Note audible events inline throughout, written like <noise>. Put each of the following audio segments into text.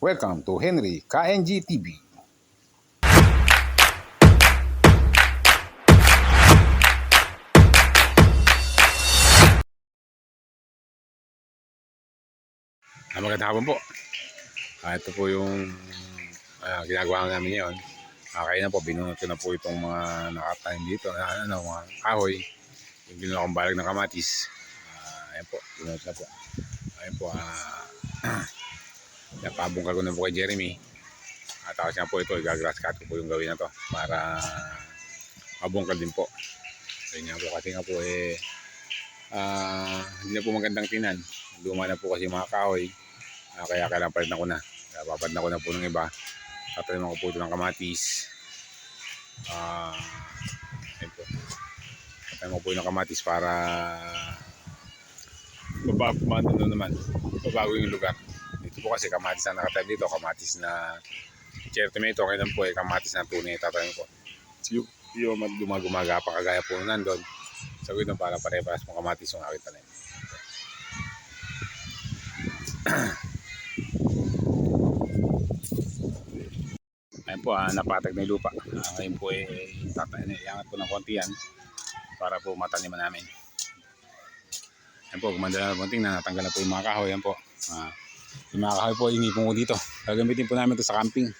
Welcome to Henry KNG TV. Ah, magandang hapon po. Ah, ito po yung ah, ginagawa namin ngayon. Ah, kaya na po, binunot na po itong mga nakatanim dito. Ah, ano, mga kahoy. Yung binunot akong balag ng kamatis. Ah, ayan po, binunot na po. Ayan po, ah, <clears throat> napabungkal ko na po kay Jeremy. At tapos nga po ito, igagrass cut ko po yung gawin na to para mabungkal din po. Ayun nga po, kasi nga po eh, ah, hindi na po magandang tinan. Luma na po kasi mga kahoy. Ah, kaya kailangan palitan ko na. Kaya papalitan ko na po ng iba. Tataliman ko po ito ng kamatis. Ah, ayun po. Tataliman ko po yung kamatis para baba, ano naman, babago yung lugar. Po kasi kamatis na nakatayo dito, kamatis na cherry tomato, kailan po eh, kamatis na tunay tatayo ko. Yung, yung dumagumaga pa kagaya po nandun. Sabi doon para pare-paras mo kamatis yung aking tanim. <clears throat> Ayun po, ah, napatag na yung lupa. Ah, ngayon po eh, tatay na, iangat ko ng konti yan para po mataniman namin. Yan po, gumanda na konting na natanggal na po yung mga kahoy. Yan po. Ah, yung mga kahoy po, inipon ko dito. Gagamitin po namin ito sa camping.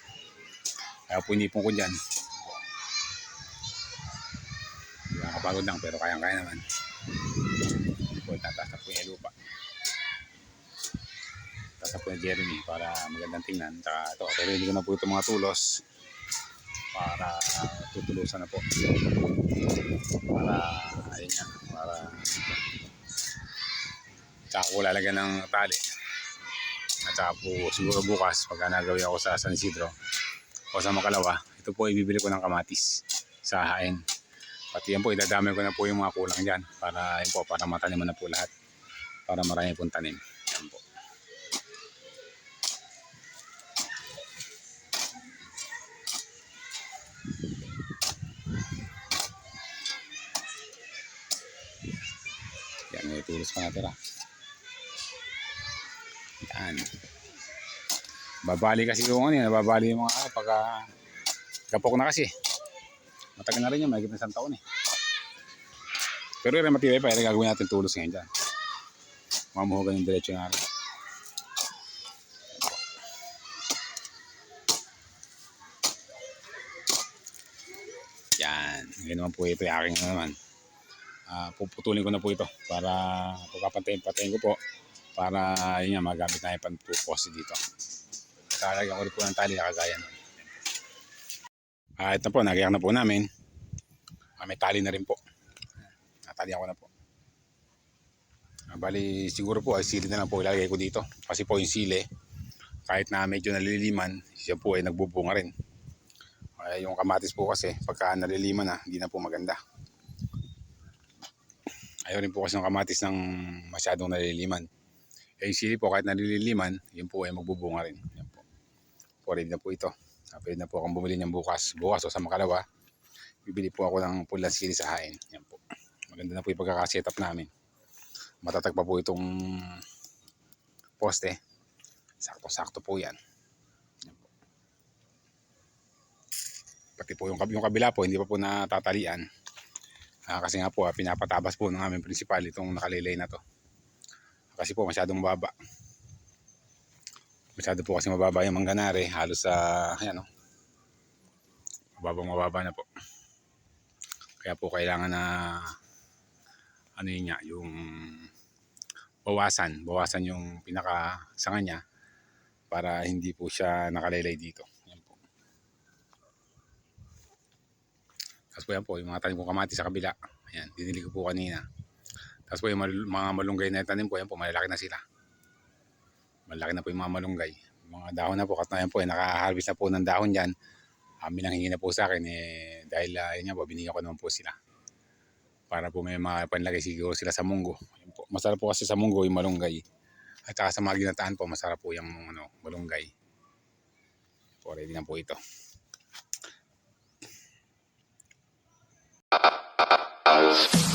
Kaya po inipon ko dyan. Hindi nakakapagod lang pero kayang-kaya naman. Po, tataas na po yung lupa. Tataas na po yung Jeremy para magandang tingnan. Tsaka ito, ready ko na po itong mga tulos para tutulusan na po. Para, ayun nga, para Tsaka ko lalagyan ng tali. At saka siguro bukas pagka nagawin ako sa San Isidro o sa Makalawa, ito po ibibili ko ng kamatis sa hain. Pati yan po, idadamay ko na po yung mga kulang dyan para yun po, para mataniman na po lahat. Para marami pong tanim. Yan po. Yan, may tulos pa natira. Yan. Babali kasi yung ano yan, babali yung mga ano, pagka kapok na kasi. Matagal na rin yan, mahigit na isang taon eh. Pero yung matibay pa, yung gagawin natin tulos ngayon dyan. Mamuhugan yung diretso nga. Yan. Ngayon naman po ito yung aking ano naman. Ah, puputulin ko na po ito para pagkapantayin-patayin ko po para yun nga magamit na yung panpuposte dito. Talagyan ko rin po ng tali na kagaya nun. Ah, ito po, nagyak na po namin. Ah, may tali na rin po. Natalihan ko na po. Ah, bali, siguro po ay sili na lang po ilalagay ko dito. Kasi po yung sili, kahit na medyo naliliman, siya po ay nagbubunga rin. Kaya yung kamatis po kasi, pagka naliliman na, hindi na po maganda. Ayaw rin po kasi ng kamatis ng masyadong naliliman. Sili po, kahit naliliman, yun po ay magbubunga rin. Yan po. Ready na po ito. Pwede na po akong bumili niyan bukas. Bukas o sa makalawa, bibili po ako ng pulang sili sa hain. Yan po. Maganda na po yung pagkakasetup namin. Matatag po itong poste. Sakto-sakto po yan. Yan po. Pati po yung, yung kabila po, hindi pa po natatalian. Ah, kasi nga po, ah, pinapatabas po ng aming principal itong nakalilay na to. Kasi po masyadong mababa. Masyado po kasi mababa yung mangganare. Halos sa, ayan o. Mababang mababa na po. Kaya po kailangan na, ano yun nga, yung bawasan. Bawasan yung pinaka sanga niya para hindi po siya nakalaylay dito. Yan po. Tapos po yan po, yung mga tanim kong kamati sa kabila. Ayan, dinili ko po kanina. Tapos po yung mal- mga malunggay na tanim ko, yan po, malalaki na sila. Malaki na po yung mga malunggay. Mga dahon na po, kat na yan po, eh, naka-harvest na po ng dahon dyan. Nang hingi na po sa akin, eh, dahil uh, yun nga po, binigyan ko naman po sila. Para po may mga panlagay siguro sila sa munggo. Po. Masarap po kasi sa munggo yung malunggay. At saka sa mga ginataan po, masarap po yung ano, malunggay. Po, ready na po ito. House. <laughs>